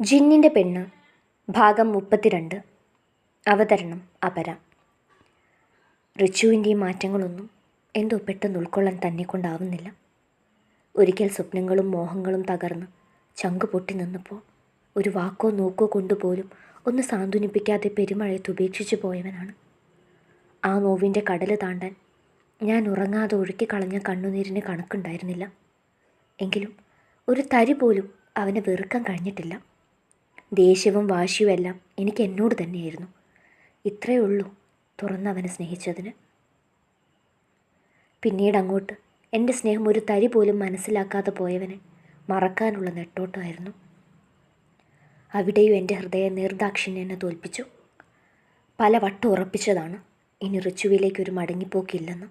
ജിന്നിന്റെ പെണ്ണ്. ഭാഗം മുപ്പത്തിരണ്ട്. അവതരണം അപര. റിച്ചുവിന്റെ മാറ്റങ്ങളൊന്നും എന്തോ പെട്ടെന്ന് ഉൾക്കൊള്ളാൻ തന്നെ കൊണ്ടാവുന്നില്ല. ഒരിക്കൽ സ്വപ്നങ്ങളും മോഹങ്ങളും തകർന്ന് ചങ്ക് പൊട്ടി നിന്നപ്പോൾ ഒരു വാക്കോ നോക്കോ കൊണ്ടുപോലും ഒന്ന് സാന്ത്വനിപ്പിക്കാതെ പെരുമഴയത്ത് ഉപേക്ഷിച്ചു പോയവനാണ്. ആ നോവിന്റെ കടൽ താണ്ടാൻ ഞാൻ ഉറങ്ങാതെ ഒഴുക്കി കളഞ്ഞ കണ്ണുനീരിന് കണക്കുണ്ടായിരുന്നില്ല. എങ്കിലും ഒരു തരി പോലും അവനെ വെറുക്കാൻ കഴിഞ്ഞിട്ടില്ല. ദേഷ്യവും വാശിയുമെല്ലാം എനിക്ക് എന്നോട് തന്നെയായിരുന്നു. ഇത്രയേ ഉള്ളൂ തുറന്ന് അവനെ സ്നേഹിച്ചതിന്. പിന്നീട് അങ്ങോട്ട് എന്റെ സ്നേഹം ഒരു തരി പോലും മനസ്സിലാക്കാതെ പോയവനെ മറക്കാനുള്ള നെട്ടോട്ടമായിരുന്നു. അവിടെയും എന്റെ ഹൃദയം നിർദാക്ഷിണ്യം എന്നെ തോൽപ്പിച്ചു. പല വട്ടം ഉറപ്പിച്ചതാണ് ഇനി റിച്ചുവിലേക്ക് ഒരു മടങ്ങിപ്പോക്കില്ലെന്ന്.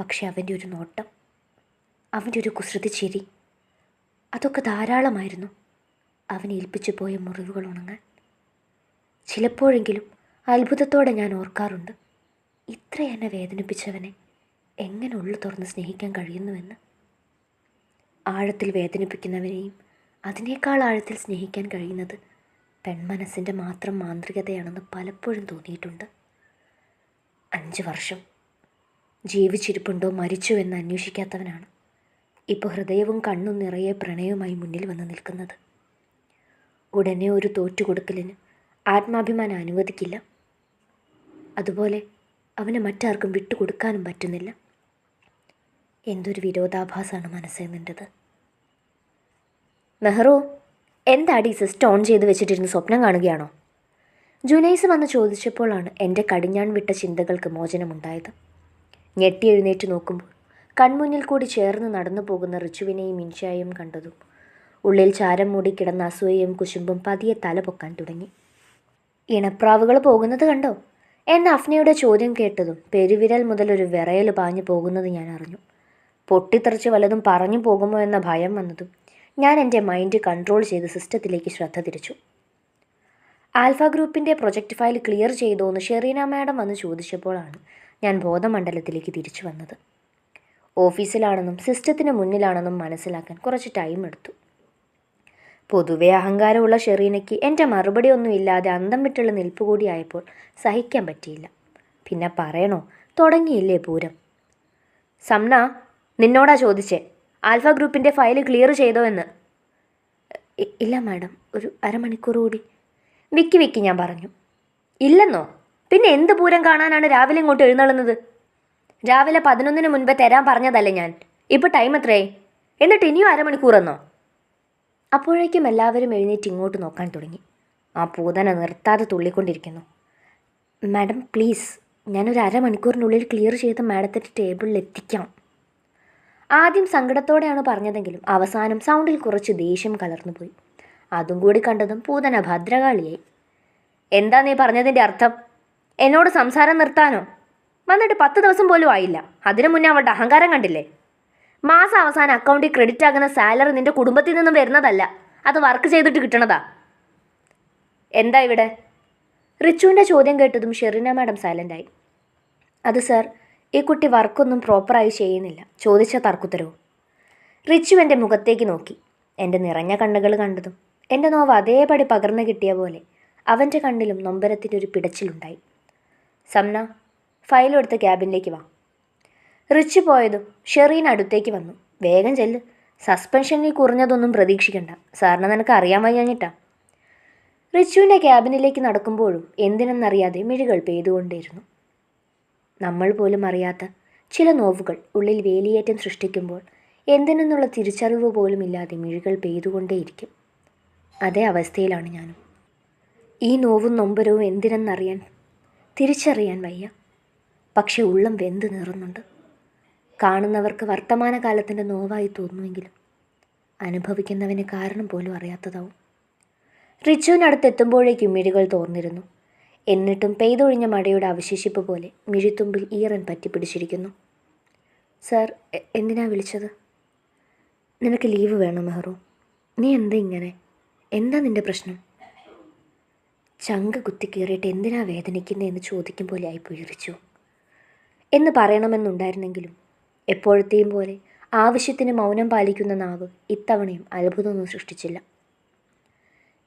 പക്ഷെ അവന്റെ ഒരു നോട്ടം അവന്റെ ഒരു കുസൃതി ചിരി അതൊക്കെ ധാരാളമായിരുന്നു. അവനെ ഏൽപ്പിച്ചു പോയ മുറിവുകൾ ഉണങ്ങാൻ. ചിലപ്പോഴെങ്കിലും അത്ഭുതത്തോടെ ഞാൻ ഓർക്കാറുണ്ട് ഇത്ര എന്നെ വേദനിപ്പിച്ചവനെ എങ്ങനെ ഉള്ളു തുറന്ന് സ്നേഹിക്കാൻ കഴിയുന്നുവെന്ന്. ആഴത്തിൽ വേദനിപ്പിക്കുന്നവനെയും അതിനേക്കാൾ ആഴത്തിൽ സ്നേഹിക്കാൻ കഴിയുന്നത് പെൺമനസ്സിന്റെ മാത്രം മാന്ത്രികതയാണെന്ന് പലപ്പോഴും തോന്നിയിട്ടുണ്ട്. അഞ്ച് വർഷം ജീവിച്ചിരിപ്പുണ്ടോ മരിച്ചു എന്ന് അന്വേഷിക്കാത്തവനാണ് ഇപ്പോൾ ഹൃദയവും കണ്ണും നിറയെ പ്രണയവുമായി മുന്നിൽ വന്ന് നിൽക്കുന്നത്. ഉടനെ ഒരു തോറ്റുകൊടുക്കലിന് ആത്മാഭിമാനം അനുവദിക്കില്ല. അതുപോലെ അവനെ മറ്റാർക്കും വിട്ടുകൊടുക്കാനും പറ്റുന്നില്ല. എന്തൊരു വിരോധാഭാസമാണ് മനസ്സിൽ നിന്റെത് മെഹ്റു എന്താടി സിസ്റ്റം ഓൺ ചെയ്ത് വെച്ചിട്ടിരുന്ന് സ്വപ്നം കാണുകയാണോ? ജുനൈസ് വന്ന് ചോദിച്ചപ്പോഴാണ് എന്റെ കടിഞ്ഞാൺ വിട്ട ചിന്തകൾക്ക് മോചനമുണ്ടായത്. ഞെട്ടി എഴുന്നേറ്റ് നോക്കുമ്പോൾ കൺമുന്നിൽ കൂടി ചേർന്ന് നടന്നു പോകുന്ന റിച്ചുവിനെയും ഇൻഷായും കണ്ടതും ഉള്ളിൽ ചാരം മൂടിക്കിടന്ന അസൂയയും കുശുമ്പും പതിയെ തല പൊക്കാൻ തുടങ്ങി. ഇണപ്രാവുകൾ പോകുന്നത് കണ്ടോ? എന്ന അഫ്നയുടെ ചോദ്യം കേട്ടതും പെരുവിരൽ മുതൽ ഒരു വിറയൽ പാഞ്ഞു പോകുന്നത് ഞാൻ അറിഞ്ഞു. പൊട്ടിത്തെറിച്ച് വല്ലതും പറഞ്ഞു പോകുമോ എന്ന ഭയം വന്നതും ഞാൻ എന്റെ മൈൻഡ് കൺട്രോൾ ചെയ്ത് സിസ്റ്റത്തിലേക്ക് ശ്രദ്ധ തിരിച്ചു. ആൽഫ ഗ്രൂപ്പിന്റെ പ്രൊജക്റ്റ് ഫയൽ ക്ലിയർ ചെയ്തോ എന്ന് ഷെറീന മാഡം വന്ന് ചോദിച്ചപ്പോഴാണ് ഞാൻ ബോധമണ്ഡലത്തിലേക്ക് തിരിച്ചു വന്നത്. ഓഫീസിലാണെന്നും സിസ്റ്റത്തിന് മുന്നിലാണെന്നും മനസ്സിലാക്കാൻ കുറച്ച് ടൈം എടുത്തു. പൊതുവെ അഹങ്കാരമുള്ള ഷെറീനയ്ക്ക് എന്റെ മറുപടി ഒന്നും ഇല്ലാതെ അന്തം വിട്ടുള്ള നിൽപ്പ് കൂടിയായപ്പോൾ സഹിക്കാൻ പറ്റിയില്ല. പിന്നെ പറയണോ? തുടങ്ങിയില്ലേ പൂരം? സംന നിന്നോടാ ചോദിച്ചേ. ആൽഫ ഗ്രൂപ്പിന്റെ ഫയൽ ക്ലിയർ ചെയ്തോ എന്ന്. ഇല്ല മാഡം ഒരു അരമണിക്കൂർ കൂടി. വിക്കി വിക്കി ഞാൻ പറഞ്ഞു. ഇല്ലെന്നോ? പിന്നെ എന്ത് പൂരം കാണാനാണ് രാവിലെ ഇങ്ങോട്ട് എഴുന്നള്ളുന്നത്? രാവിലെ പതിനൊന്നിന് മുൻപേ തരാൻ പറഞ്ഞതല്ലേ ഞാൻ? ഇപ്പോൾ ടൈം എത്രയായി? എന്നിട്ട് ഇനിയും അരമണിക്കൂറെന്നോ അപ്പോഴേക്കും എല്ലാവരും എഴുന്നേറ്റ് ഇങ്ങോട്ട് നോക്കാൻ തുടങ്ങി. ആ പൂതന നിർത്താതെ തുള്ളിക്കൊണ്ടിരിക്കുന്നു. മാഡം പ്ലീസ് ഞാനൊരു അരമണിക്കൂറിനുള്ളിൽ ക്ലിയർ ചെയ്ത് മാഡത്തിന്റെ ടേബിളിൽ എത്തിക്കാം. ആദ്യം സങ്കടത്തോടെയാണ് പറഞ്ഞതെങ്കിലും അവസാനം സൗണ്ടിൽ കുറച്ച് ദേഷ്യം കലർന്നുപോയി. അതും കൂടി കണ്ടതും പൂതന ഭദ്രകാളിയായി. എന്താ നീ പറഞ്ഞതിന്റെ അർത്ഥം? എന്നോട് സംസാരം നിർത്താനോ? വന്നിട്ട് പത്ത് ദിവസം പോലും ആയില്ല. അതിനു മുന്നേ അവളുടെ അഹങ്കാരം കണ്ടില്ലേ? മാസം അവസാനം അക്കൗണ്ടിൽ ക്രെഡിറ്റ് ആകുന്ന സാലറി നിന്റെ കുടുംബത്തിൽ നിന്നും വരുന്നതല്ല. അത് വർക്ക് ചെയ്തിട്ട് കിട്ടണതാ. എന്താ ഇവിടെ? റിച്ചുവിന്റെ ചോദ്യം കേട്ടതും ഷെറിന മാഡം സൈലന്റായി അത് സർ ഈ കുട്ടി വർക്കൊന്നും പ്രോപ്പറായി ചെയ്യുന്നില്ല. ചോദിച്ച തർക്കുത്തരവും. റിച്ചു എന്റെ മുഖത്തേക്ക് നോക്കി. എന്റെ നിറഞ്ഞ കണ്ണുകൾ കണ്ടതും എന്റെ നോവ് അതേപടി പകർന്നു കിട്ടിയ പോലെ അവന്റെ കണ്ണിലും നൊമ്പരത്തിന്റെ ഒരു പിടച്ചിലുണ്ടായി. സംന ഫയലും എടുത്ത് ക്യാബിനിലേക്ക് വാ. റിച്ച് പോയതും ഷെറീൻ അടുത്തേക്ക് വന്നു. വേഗം ചെല്ല്. സസ്പെൻഷനിൽ കുറഞ്ഞതൊന്നും പ്രതീക്ഷിക്കണ്ട. സാറിന് നിനക്ക് അറിയാൻ വയ്യാഞ്ഞിട്ടാ. റിച്ചുവിന്റെ ക്യാബിനിലേക്ക് നടക്കുമ്പോഴും എന്തിനെന്നറിയാതെ മിഴികൾ പെയ്തുകൊണ്ടിരുന്നു നമ്മൾ പോലും അറിയാത്ത ചില നോവുകൾ ഉള്ളിൽ വേലിയേറ്റം സൃഷ്ടിക്കുമ്പോൾ എന്തിനെന്നുള്ള തിരിച്ചറിവ് പോലും ഇല്ലാതെ മിഴികൾ പെയ്തുകൊണ്ടേയിരിക്കും. അതേ അവസ്ഥയിലാണ് ഞാനും. ഈ നോവും നൊമ്പരവും എന്തിനെന്നറിയാൻ തിരിച്ചറിയാൻ വയ്യ. പക്ഷെ ഉള്ളം വെന്ത് നീറുന്നുണ്ട് കാണുന്നവർക്ക് വർത്തമാനകാലത്തിന്റെ നോവായി തോന്നുമെങ്കിലും അനുഭവിക്കുന്നവന് കാരണം പോലും അറിയാത്തതാവും. റിച്ചുവിനടുത്തെത്തുമ്പോഴേക്കും മിഴികൾ തോർന്നിരുന്നു. എന്നിട്ടും പെയ്തൊഴിഞ്ഞ മഴയുടെ അവശേഷിപ്പ് പോലെ മിഴിത്തുമ്പിൽ ഈറൻ പറ്റിപ്പിടിച്ചിരിക്കുന്നു സർ എന്തിനാ വിളിച്ചത്? നിനക്ക് ലീവ് വേണോ മെഹ്റു. നീ എന്താ ഇങ്ങനെ? എന്താ നിന്റെ പ്രശ്നം? ചങ്ക് കുത്തിക്കീറിയിട്ട് എന്തിനാ വേദനിക്കുന്നത് എന്ന് ചോദിക്കും പോലെ ആയിപ്പോയി റിച്ചു എന്ന് പറയണമെന്നുണ്ടായിരുന്നെങ്കിലും എപ്പോഴത്തെയും പോലെ ആവശ്യത്തിന് മൗനം പാലിക്കുന്ന നാവ് ഇത്തവണയും അത്ഭുതമൊന്നും സൃഷ്ടിച്ചില്ല.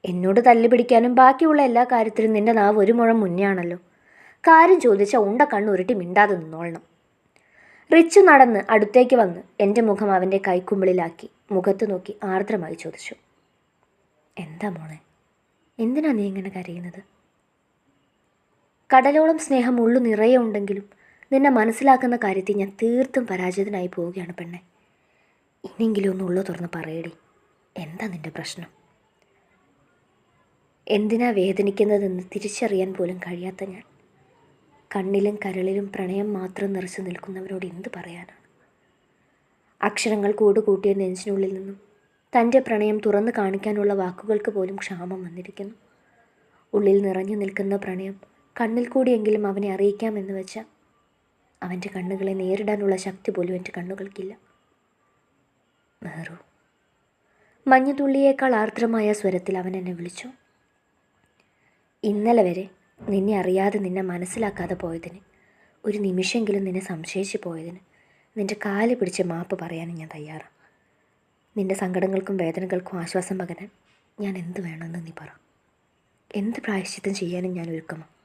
എന്നോട് തല്ലു പിടിക്കാനും ബാക്കിയുള്ള എല്ലാ കാര്യത്തിലും നിന്റെ നാവ് ഒരു മുഴം മുന്നെയാണല്ലോ. കാര്യം ചോദിച്ച ഉണ്ട കണ്ണ് ഉരുട്ടി മിണ്ടാതെ നിന്നോളണം. റിച്ചു നടന്ന് അടുത്തേക്ക് വന്ന് എന്റെ മുഖം അവന്റെ കൈക്കുമ്പിളിലാക്കി മുഖത്ത് നോക്കി ആർദ്രമായി ചോദിച്ചു. എന്താ മോളെ? എന്തിനാ നീ ഇങ്ങനെ കരയുന്നത്? കടലോളം സ്നേഹം ഉള്ളു നിറയെ ഉണ്ടെങ്കിലും നിന്നെ മനസ്സിലാക്കുന്ന കാര്യത്തിൽ ഞാൻ തീർത്തും പരാജിതനായി പോവുകയാണ് പെണ്ണെ. ഇനിയെങ്കിലും ഒന്ന് ഉള്ളു തുറന്ന് പറയടി. എന്താ നിന്റെ പ്രശ്നം? എന്തിനാ വേദനിക്കുന്നതെന്ന് തിരിച്ചറിയാൻ പോലും കഴിയാത്ത ഞാൻ. കണ്ണിലും കരളിലും പ്രണയം മാത്രം നിറച്ചു നിൽക്കുന്നവരോട് എന്ത് പറയാനാണ്? അക്ഷരങ്ങൾ കൂടുകൂട്ടിയ നെഞ്ചിനുള്ളിൽ നിന്നും തന്റെ പ്രണയം തുറന്നു കാണിക്കാനുള്ള വാക്കുകൾക്ക് പോലും ക്ഷാമം വന്നിരിക്കുന്നു. ഉള്ളിൽ നിറഞ്ഞു നിൽക്കുന്ന പ്രണയം കണ്ണിൽ കൂടിയെങ്കിലും അവനെ അറിയിക്കാമെന്ന് വെച്ചാൽ അവന്റെ കണ്ണുകളെ നേരിടാനുള്ള ശക്തി പോലും എന്റെ കണ്ണുകൾക്കില്ല. മെഹറു മഞ്ഞുതുള്ളിയേക്കാൾ ആർദ്രമായ സ്വരത്തിൽ അവൻ എന്നെ വിളിച്ചു. ഇന്നലെ വരെ നിന്നെ അറിയാതെ നിന്നെ മനസ്സിലാക്കാതെ പോയതിന് ഒരു നിമിഷമെങ്കിലും നിന്നെ സംശയിച്ചു പോയതിന് നിന്റെ കാൽ പിടിച്ച് മാപ്പ് പറയാൻ ഞാൻ തയ്യാറാണ് നിന്റെ സങ്കടങ്ങൾക്കും വേദനകൾക്കും ആശ്വാസം പകരാൻ ഞാൻ എന്ത് വേണമെന്ന് നീ പറ. എന്ത് പ്രായശ്ചിത്തം ചെയ്യാനും ഞാൻ ഒരുക്കമോ.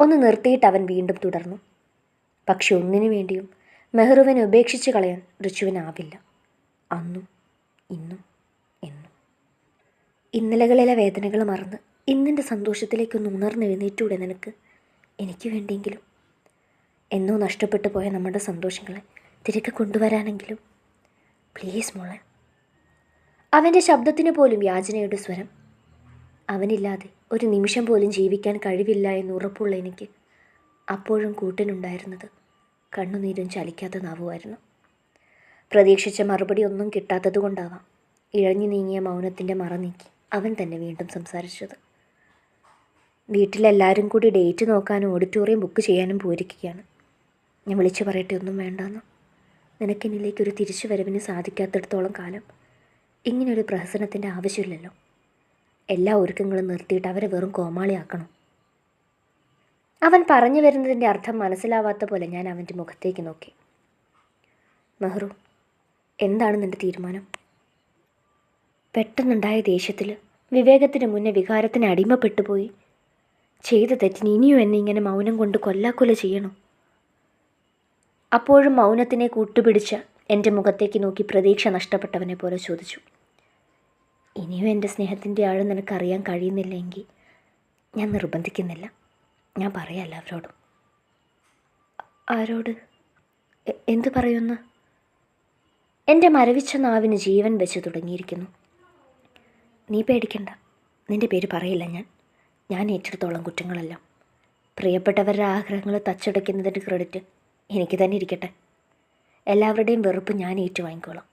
ഒന്ന് നിർത്തിയിട്ട് അവൻ വീണ്ടും തുടർന്നു. പക്ഷെ ഒന്നിനു വേണ്ടിയും മെഹ്റുവിനെ ഉപേക്ഷിച്ച് കളയാൻ ഋച്ചുവിനാവില്ല. അന്നും ഇന്നും എന്നും. ഇന്നലകളിലെ വേദനകൾ മറന്ന് ഇന്നിന്റെ സന്തോഷത്തിലേക്കൊന്ന് ഉണർന്നെഴുന്നേറ്റൂടെ നിനക്ക്? എനിക്ക് വേണ്ടിയെങ്കിലും. എന്നോ നഷ്ടപ്പെട്ടു പോയ നമ്മുടെ സന്തോഷങ്ങളെ തിരികെ കൊണ്ടുവരാനെങ്കിലും. പ്ലീസ് മോളെ. അവന്റെ ശബ്ദത്തിന് പോലും യാചനയുടെ സ്വരം അവനില്ലാതെ ഒരു നിമിഷം പോലും ജീവിക്കാൻ കഴിവില്ല എന്ന് ഉറപ്പുള്ള എനിക്ക് അപ്പോഴും കൂട്ടിനുണ്ടായിരുന്നത് കണ്ണുനീരും ചലിക്കാത്ത നാവുമായിരുന്നു. പ്രതീക്ഷിച്ച മറുപടി ഒന്നും കിട്ടാത്തതുകൊണ്ടാവാം ഇഴഞ്ഞു നീങ്ങിയ മൗനത്തിന്റെ മറ നീക്കി അവൻ തന്നെ വീണ്ടും സംസാരിച്ചത്. വീട്ടിലെല്ലാവരും കൂടി ഡേറ്റ് നോക്കാനും ഓഡിറ്റോറിയം ബുക്ക് ചെയ്യാനും പോയിരിക്കുകയാണ്. ഞാൻ വിളിച്ചു പറയട്ടെ ഒന്നും വേണ്ടെന്ന്. നിനക്കെന്നിലേക്കൊരു തിരിച്ചു വരവിന് സാധിക്കാത്തിടത്തോളം കാലം ഇങ്ങനൊരു പ്രഹസനത്തിന്റെ ആവശ്യമില്ലല്ലോ. എല്ലാ ഒരുക്കങ്ങളും നിർത്തിയിട്ട് അവരെ വെറും കോമാളിയാക്കണം. അവൻ പറഞ്ഞു വരുന്നതിന്റെ അർത്ഥം മനസ്സിലാവാത്ത പോലെ ഞാൻ അവന്റെ മുഖത്തേക്ക് നോക്കി. മെഹ്റു എന്താണ് നിന്റെ തീരുമാനം? പെട്ടെന്നുണ്ടായ ദേഷ്യത്തിൽ വിവേകത്തിന് മുന്നേ വികാരത്തിന് അടിമപ്പെട്ടുപോയി ചെയ്ത തെറ്റിന് ഇനിയും എന്നെ ഇങ്ങനെ മൗനം കൊണ്ട് കൊല്ലാക്കൊല ചെയ്യണം. അപ്പോഴും മൗനത്തിനെ കൂട്ടുപിടിച്ച എന്റെ മുഖത്തേക്ക് നോക്കി പ്രതീക്ഷ നഷ്ടപ്പെട്ടവനെ പോലെ ചോദിച്ചു. ഇനിയും എന്റെ സ്നേഹത്തിന്റെ ആഴം നിനക്കറിയാൻ കഴിയുന്നില്ലെങ്കിൽ ഞാൻ നിർബന്ധിക്കുന്നില്ല. ഞാൻ പറയാം എല്ലാവരോടും ആരോട്? എന്ത് പറയുന്നു? എന്റെ മരവിച്ച നാവിന് ജീവൻ വെച്ച് തുടങ്ങിയിരിക്കുന്നു. നീ പേടിക്കണ്ട. നിന്റെ പേര് പറയില്ല ഞാൻ. ഞാൻ ഏറ്റെടുത്തോളം കുറ്റങ്ങളെല്ലാം. പ്രിയപ്പെട്ടവരുടെ ആഗ്രഹങ്ങൾ തച്ചടയ്ക്കുന്നതിന്റെ ക്രെഡിറ്റ് എനിക്ക് തന്നെ ഇരിക്കട്ടെ. എല്ലാവരുടെയും വെറുപ്പ് ഞാൻ ഏറ്റുവാങ്ങിക്കോളാം.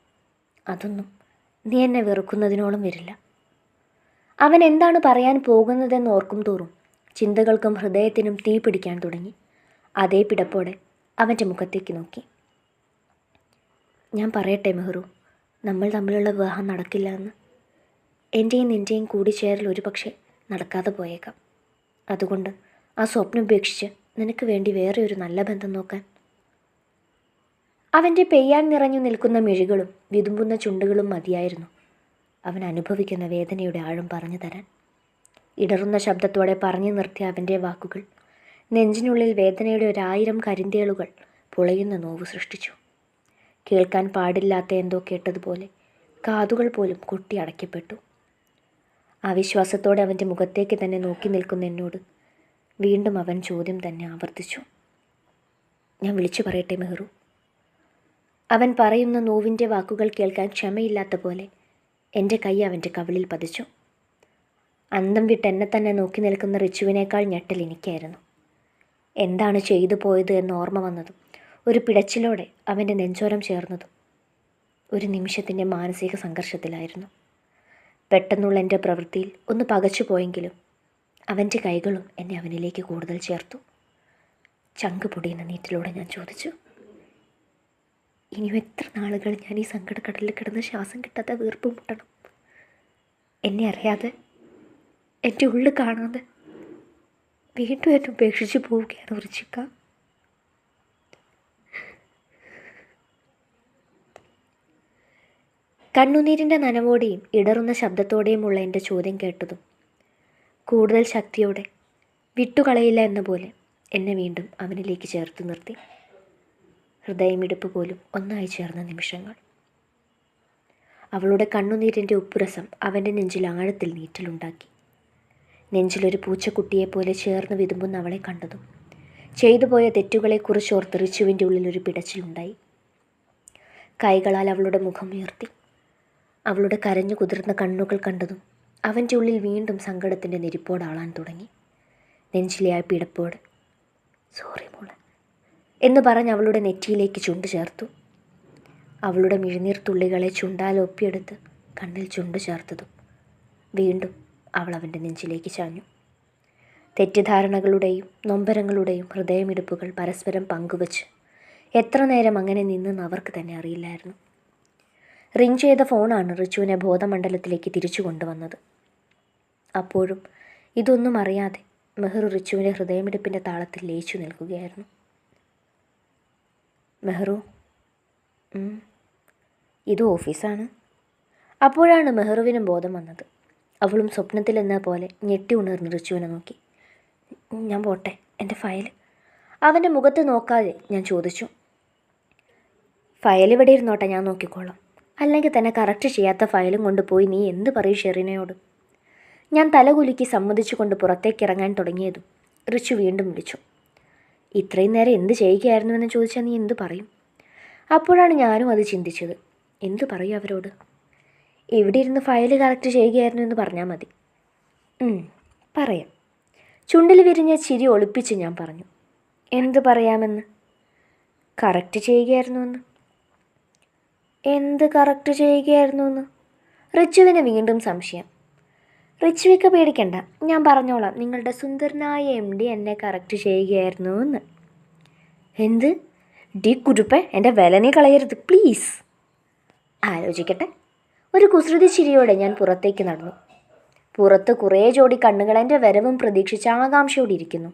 അതൊന്നും നീ എന്നെ വെറുക്കുന്നതിനോളം വരില്ല. അവൻ എന്താണ് പറയാൻ പോകുന്നതെന്ന് ഓർക്കും തോറും ചിന്തകൾക്കും ഹൃദയത്തിനും തീ പിടിക്കാൻ തുടങ്ങി. അതേ പിടപ്പോടെ അവന്റെ മുഖത്തേക്ക് നോക്കി. ഞാൻ പറയട്ടെ മെഹ്റു നമ്മൾ തമ്മിലുള്ള വിവാഹം നടക്കില്ല എന്ന്. എന്റെയും നിന്റെയും കൂടിച്ചേരൽ ഒരു പക്ഷേ നടക്കാതെ പോയേക്കാം. അതുകൊണ്ട് ആ സ്വപ്നം ഉപേക്ഷിച്ച് നിനക്ക് വേണ്ടി വേറെ ഒരു നല്ല ബന്ധം നോക്കാൻ അവന്റെ പെയ്യാൻ നിറഞ്ഞു നിൽക്കുന്ന മിഴികളും വിതുമ്പുന്ന ചുണ്ടുകളും മതിയായിരുന്നു. അവൻ അനുഭവിക്കുന്ന വേദനയുടെ ആഴം പറഞ്ഞു തരാൻ. ഇടറുന്ന ശബ്ദത്തോടെ പറഞ്ഞു നിർത്തിയ അവന്റെ വാക്കുകൾ. നെഞ്ചിനുള്ളിൽ വേദനയുടെ ഒരായിരം കരിന്തേളുകൾ പുളയുന്ന നോവ് സൃഷ്ടിച്ചു. കേൾക്കാൻ പാടില്ലാത്ത എന്തോ കേട്ടതുപോലെ കാതുകൾ പോലും കൊട്ടി അടയ്ക്കപ്പെട്ടു. അവിശ്വാസത്തോടെ അവന്റെ മുഖത്തേക്ക് തന്നെ നോക്കി നിൽക്കുന്ന എന്നോട് വീണ്ടും അവൻ ചോദ്യം തന്നെ ആവർത്തിച്ചു. ഞാൻ വിളിച്ചു പറയട്ടെ മെഹ്റു. അവൻ പറയുന്ന നോവിന്റെ വാക്കുകൾ കേൾക്കാൻ ക്ഷമയില്ലാത്ത പോലെ എന്റെ കൈ അവന്റെ കവിളിൽ പതിച്ചു. അന്തം വിട്ട് എന്നെ തന്നെ നോക്കി നിൽക്കുന്ന റിച്ചുവിനേക്കാൾ ഞെട്ടൽ എനിക്കായിരുന്നു. എന്താണ് ചെയ്തു പോയത് എന്ന് ഓർമ്മ വന്നതും ഒരു പിടച്ചിലോടെ അവന്റെ നെഞ്ചോരം ചേർന്നതും ഒരു നിമിഷത്തിന്റെ മാനസിക സംഘർഷത്തിലായിരുന്നു. പെട്ടെന്നുള്ള എന്റെ പ്രവൃത്തിയിൽ ഒന്ന് പകച്ചു പോയെങ്കിലും അവന്റെ കൈകളും എന്നെ അവനിലേക്ക് കൂടുതൽ ചേർത്തു. ചങ്ക് പൊടിയുന്ന നീറ്റിലൂടെ ഞാൻ ചോദിച്ചു. ഇനിയും എത്ര നാളുകൾ ഞാൻ ഈ സങ്കടക്കടലിൽ കിടന്ന് ശ്വാസം കിട്ടാതെ വീർപ്പ് മുട്ടണം? എന്നെ അറിയാതെ എന്റെ ഉള്ളിൽ കാണാതെ വീണ്ടും എന്നെ ഉപേക്ഷിച്ച് പോവുകയാണ് വൃച്ചിക്ക കണ്ണുനീരിന്റെ നനവോടെയും ഇടറുന്ന ശബ്ദത്തോടെയുമുള്ള എന്റെ ചോദ്യം കേട്ടതും കൂടുതൽ ശക്തിയോടെ വിട്ടുകളയില്ല എന്ന പോലെ എന്നെ വീണ്ടും അവനിലേക്ക് ചേർത്ത് നിർത്തി. ഹൃദയമിടിപ്പ് പോലും ഒന്നായി ചേർന്ന നിമിഷങ്ങൾ. അവളുടെ കണ്ണുനീരിന്റെ ഉപ്പുരസം അവന്റെ നെഞ്ചിൽ ആഴത്തിൽ നീറ്റലുണ്ടാക്കി. നെഞ്ചിലൊരു പൂച്ചക്കുട്ടിയെപ്പോലെ ചേർന്ന് വിതുമ്പുന്ന അവളെ കണ്ടതും ചെയ്തുപോയ തെറ്റുകളെക്കുറിച്ച് ഓർത്ത് റിച്ചുവിന്റെ ഉള്ളിൽ ഒരു പിടച്ചിലുണ്ടായി. കൈകളാൽ അവളുടെ മുഖം ഉയർത്തി. അവളുടെ കരഞ്ഞു കുതിർന്ന കണ്ണുകൾ കണ്ടതും അവന്റെ ഉള്ളിൽ വീണ്ടും സങ്കടത്തിന്റെ നെരിപ്പോടാളാൻ തുടങ്ങി. നെഞ്ചിലെ ആ പിടപ്പോട് സോറി മോളെ എന്ന് പറഞ്ഞ് അവളുടെ നെറ്റിയിലേക്ക് ചുണ്ട് ചേർത്തു. അവളുടെ മിഴുനീർ തുള്ളികളെ ചുണ്ടാൽ ഒപ്പിയെടുത്ത് കണ്ണിൽ ചുണ്ട് ചേർത്തതും വീണ്ടും അവൾ അവന്റെ നെഞ്ചിലേക്ക് ചാഞ്ഞു. തെറ്റിദ്ധാരണകളുടെയും നൊമ്പരങ്ങളുടെയും ഹൃദയമിടിപ്പുകൾ പരസ്പരം പങ്കുവച്ച് എത്ര നേരം അങ്ങനെ നിന്നെന്ന് അവർക്ക് തന്നെ അറിയില്ലായിരുന്നു. റിങ് ചെയ്ത ഫോണാണ് റിച്ചുവിനെ ബോധമണ്ഡലത്തിലേക്ക് തിരിച്ചു കൊണ്ടുവന്നത്. അപ്പോഴും ഇതൊന്നും അറിയാതെ മെഹ്റു റിച്ചുവിന്റെ ഹൃദയമിടിപ്പിന്റെ താളത്തിൽ ലയിച്ചു നിൽക്കുകയായിരുന്നു. മെഹ്റു. ഇത് ഓഫീസാണ്. അപ്പോഴാണ് മെഹ്റുവിനും ബോധം വന്നത്. അവളും സ്വപ്നത്തിലെന്ന പോലെ ഞെട്ടി ഉണർന്ന് റിച്ചുവിനെ നോക്കി. ഞാൻ പോട്ടെ എന്റെ ഫയൽ. അവന്റെ മുഖത്ത് നോക്കാതെ ഞാൻ ചോദിച്ചു. ഫയൽ ഇവിടെ ഇരുന്നോട്ടെ ഞാൻ നോക്കിക്കോളാം. അല്ലെങ്കിൽ തന്നെ കറക്റ്റ് ചെയ്യാത്ത ഫയലും കൊണ്ടുപോയി നീ എന്ത് പറയും ഷെറിനയോട്? ഞാൻ തലകുലുക്കി സമ്മതിച്ചുകൊണ്ട് പുറത്തേക്ക് ഇറങ്ങാൻ തുടങ്ങിയതും റിച്ചു വീണ്ടും വിളിച്ചു. ഇത്രയും നേരം എന്ത് ചെയ്യുകയായിരുന്നു എന്ന് ചോദിച്ചാൽ നീ എന്ത് പറയും? അപ്പോഴാണ് ഞാനും അത് ചിന്തിച്ചത്. എന്ത് പറയും അവരോട്? ഇവിടെ ഇരുന്ന് ഫയൽ കറക്റ്റ് ചെയ്യുകയായിരുന്നു എന്ന് പറഞ്ഞാൽ മതി. പറയാം. ചുണ്ടിൽ വിരിഞ്ഞ ചിരി ഒളിപ്പിച്ച് ഞാൻ പറഞ്ഞു. എന്ത് പറയാമെന്ന്? കറക്റ്റ് ചെയ്യുകയായിരുന്നു എന്ന് എന്ത് കറക്റ്റ് ചെയ്യുകയായിരുന്നു എന്ന് റിച്ചുവിന് വീണ്ടും സംശയം. റിച്ചുവിക്ക് പേടിക്കണ്ട. ഞാൻ പറഞ്ഞോളാം. നിങ്ങളുടെ സുന്ദരനായ എം ഡി എന്നെ കറക്റ്റ് ചെയ്യുകയായിരുന്നു എന്ന്. എന്ത്? ഡി കുരുപ്പെ എന്റെ വിലനെ കളയരുത് പ്ലീസ് ആലോചിക്കട്ടെ. ഒരു കുസൃതി ചിരിയോടെ ഞാൻ പുറത്തേക്ക് നടന്നു. പുറത്ത് കുറേ ജോഡി കണ്ണുകൾ എന്റെ വരവും പ്രതീക്ഷിച്ച് ആകാംക്ഷയോടെ ഇരിക്കുന്നു.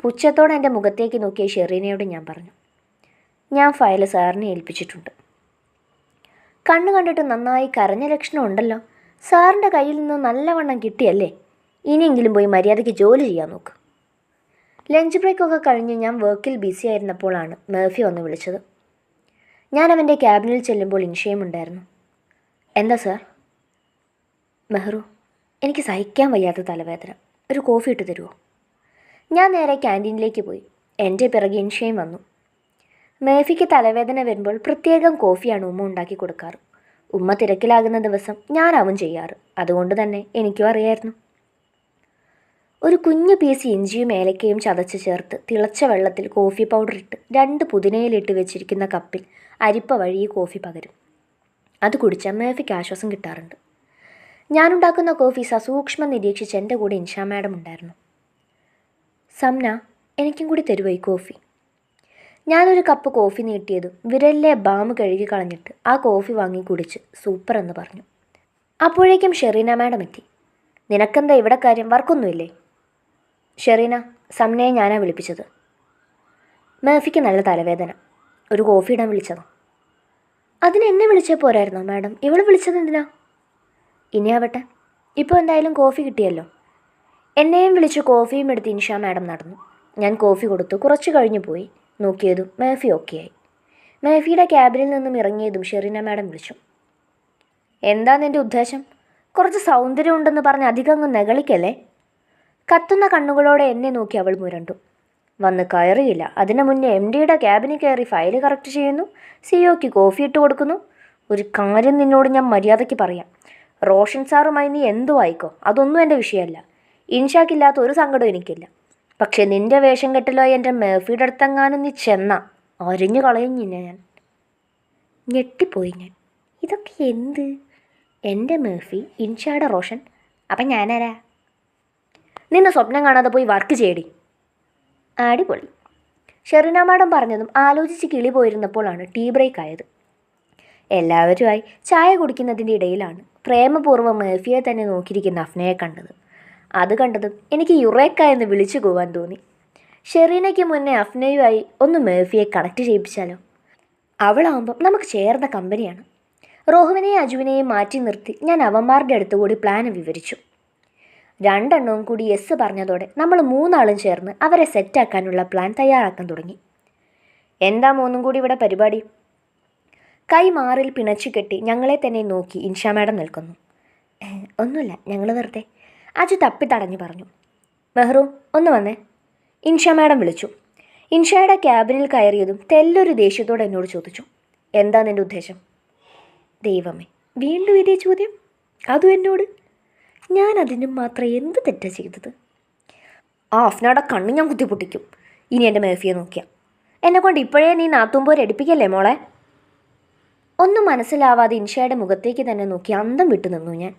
പുച്ഛത്തോടെ എന്റെ മുഖത്തേക്ക് നോക്കിയ ഷെറീനയോട് ഞാൻ പറഞ്ഞു. ഞാൻ ഫയൽ സാറിനെ ഏൽപ്പിച്ചിട്ടുണ്ട്. കണ്ണു കണ്ടിട്ട് നന്നായി കരഞ്ഞ ലക്ഷണം ഉണ്ടല്ലോ. സാറിന്റെ കയ്യിൽ നിന്ന് നല്ലവണ്ണം കിട്ടിയല്ലേ? ഇനിയെങ്കിലും പോയി മര്യാദയ്ക്ക് ജോലി ചെയ്യാൻ നോക്ക്. ലഞ്ച് ബ്രേക്കൊക്കെ കഴിഞ്ഞ് ഞാൻ വർക്കിൽ ബിസി ആയിരുന്നപ്പോഴാണ് മേഫി വന്ന് വിളിച്ചത്. ഞാൻ അവന്റെ ക്യാബിനിൽ ചെല്ലുമ്പോൾ ഇൻഷയമുണ്ടായിരുന്നു എന്താ സാർ? മെഹ്റു എനിക്ക് സഹിക്കാൻ വയ്യാത്ത തലവേദന. ഒരു കോഫി ഇട്ട് തരുമോ ഞാൻ നേരെ ക്യാന്റീനിലേക്ക് പോയി. എന്റെ പിറകെ ഇൻഷയും വന്നു. മേഫിക്ക് തലവേദന വരുമ്പോൾ പ്രത്യേകം കോഫിയാണ് ഉമ്മ ഉണ്ടാക്കി കൊടുക്കാറ്. ഉമ്മ തിരക്കിലാകുന്ന ദിവസം ഞാനാവും ചെയ്യാറ്. അതുകൊണ്ട് തന്നെ എനിക്കും അറിയായിരുന്നു. ഒരു കുഞ്ഞു പീസ് ഇഞ്ചിയും ഏലക്കയും ചതച്ച് ചേർത്ത് തിളച്ച വെള്ളത്തിൽ കോഫി പൗഡർ ഇട്ട് രണ്ട് പുതിനയിലിട്ട് വെച്ചിരിക്കുന്ന കപ്പിൽ അരിപ്പ വഴി കോഫി പകരും. അത് കുടിച്ചാൽ മേഫിക്ക് ആശ്വാസം കിട്ടാറുണ്ട്. ഞാനുണ്ടാക്കുന്ന കോഫി സസൂക്ഷ്മം നിരീക്ഷിച്ച് എന്റെ കൂടെ ഇൻഷാ മാഡം ഉണ്ടായിരുന്നു. സംന എനിക്കും കൂടി തരുവോ ഈ കോഫി ഞാനൊരു കപ്പ് കോഫി നീട്ടിയതും വിരലിലെ ബാം കഴുകി കളഞ്ഞിട്ട് ആ കോഫി വാങ്ങി കുടിച്ച് സൂപ്പർ എന്ന് പറഞ്ഞു. അപ്പോഴേക്കും ഷെറീന മാഡം എത്തി. നിനക്കെന്താ ഇവിടെ കാര്യം? വർക്കൊന്നുമില്ലേ? ഷെറീന സംനയെ ഞാനാ വിളിപ്പിച്ചത്. മേഫിക്ക് നല്ല തലവേദന. ഒരു കോഫി ഇടാൻ വിളിച്ചതാ. അതിന് എന്നെ വിളിച്ചാൽ പോരായിരുന്നോ മാഡം? ഇവൾ വിളിച്ചത് എന്തിനാ? ഇനി ആവട്ടെ. ഇപ്പോൾ എന്തായാലും കോഫി കിട്ടിയല്ലോ. എന്നെയും വിളിച്ച് കോഫിയും എടുത്ത് ഇൻഷാ മാഡം നടന്നു. ഞാൻ കോഫി കൊടുത്തു. കുറച്ച് കഴിഞ്ഞു പോയി. നോക്കിയതും മേഫി ഓക്കെയായി. മേഫിയുടെ ക്യാബിനിൽ നിന്നും ഇറങ്ങിയതും ഷെറിന മാഡം വിളിച്ചു. എന്താ നിന്റെ ഉദ്ദേശം? കുറച്ച് സൗന്ദര്യം ഉണ്ടെന്ന് പറഞ്ഞ് അധികം അങ്ങ് നെകളിക്കല്ലേ? കത്തുന്ന കണ്ണുകളോടെ എന്നെ നോക്കി അവൾ മുരണ്ടു. വന്ന് കയറിയില്ല. അതിനു മുന്നേ എം ഡിയുടെ ക്യാബിനിൽ കയറി ഫയൽ കറക്റ്റ് ചെയ്യുന്നു സിഒക്ക് കോഫി ഇട്ട് കൊടുക്കുന്നു. ഒരു കാര്യം നിന്നോട് ഞാൻ മര്യാദയ്ക്ക് പറയാം. റോഷൻ സാറുമായി നീ എന്തു ആയിക്കോ അതൊന്നും എന്റെ വിഷയമല്ല. ഇൻഷാക്കില്ലാത്ത ഒരു സങ്കടവും എനിക്കില്ല. പക്ഷെ നിന്റെ വേഷം കെട്ടലോ എന്റെ മേഫിയുടെ അടുത്തെങ്ങാനും നീ ചെന്ന? അരിഞ്ഞു കളയും നിന്നെ ഞാൻ. ഞെട്ടിപ്പോയി ഞാൻ. ഇതൊക്കെ എന്ത്? എന്റെ മേഫി ഇൻഷാഡ റോഷൻ. അപ്പം ഞാനാരാ? നിന്നെ സ്വപ്നം കാണാതെ പോയി വർക്ക് ചെയ്യടി. അടിപൊളി. ഷെറിന മാഡം പറഞ്ഞതും ആലോചിച്ച് കിളി പോയിരുന്നപ്പോഴാണ് ടീ ബ്രേക്ക് ആയത് എല്ലാവരുമായി ചായ കുടിക്കുന്നതിന്റെ ഇടയിലാണ് പ്രേമപൂർവം മേഫിയെ തന്നെ നോക്കിയിരിക്കുന്ന അഫ്നയെ കണ്ടത്. അത് കണ്ടതും എനിക്ക് യുറേക്ക എന്ന് വിളിച്ചു പോവാൻ തോന്നി. ഷെറീനയ്ക്ക് മുന്നേ അഫ്നയുമായി ഒന്ന് മേഫിയെ കണക്ട് ചെയ്യിപ്പിച്ചാലോ? അവളാവുമ്പം നമുക്ക് ചേർന്ന കമ്പനിയാണ്. റോഹുവിനെയും അജുവിനെയും മാറ്റി നിർത്തി ഞാൻ അവന്മാരുടെ അടുത്തുകൂടി പ്ലാൻ വിവരിച്ചു. രണ്ടെണ്ണവും കൂടി എസ് പറഞ്ഞതോടെ നമ്മൾ മൂന്നാളും ചേർന്ന് അവരെ സെറ്റാക്കാനുള്ള പ്ലാൻ തയ്യാറാക്കാൻ തുടങ്ങി. എന്താ മൂന്നും കൂടി ഇവിടെ പരിപാടി? കൈ മാറിൽ പിണച്ചു കെട്ടി ഞങ്ങളെ തന്നെ നോക്കി ഇൻഷാ മാഡം നിൽക്കുന്നു. "ഏഹ്, ഒന്നുമില്ല ഞങ്ങൾ വെറുതെ അജു തപ്പി തടഞ്ഞു പറഞ്ഞു. മെഹ്റു ഒന്ന് വന്നേ. ഇൻഷ മാഡം വിളിച്ചു. ഇൻഷയുടെ ക്യാബിനിൽ കയറിയതും തെല്ലൊരു ദേഷ്യത്തോടെ എന്നോട് ചോദിച്ചു. എന്താ നിന്റെ ഉദ്ദേശം? ദൈവമേ വീണ്ടും ഇതേ ചോദ്യം? അതും എന്നോട്? ഞാൻ അതിനും മാത്രം എന്ത് തെറ്റാ ചെയ്തത്? ആ അഫ്നയുടെ കണ്ണ് ഞാൻ കുത്തിപ്പൊട്ടിക്കും. ഇനി എന്റെ മേഫിയെ നോക്കിയാൽ എന്നെ കൊണ്ട് ഇപ്പോഴേ നീ നാത്തുമ്പോൾ എടുപ്പിക്കല്ലേ മോളെ? ഒന്നും മനസ്സിലാവാതെ ഇൻഷയുടെ മുഖത്തേക്ക് തന്നെ നോക്കി അന്തം വിട്ടു നിന്നു ഞാൻ.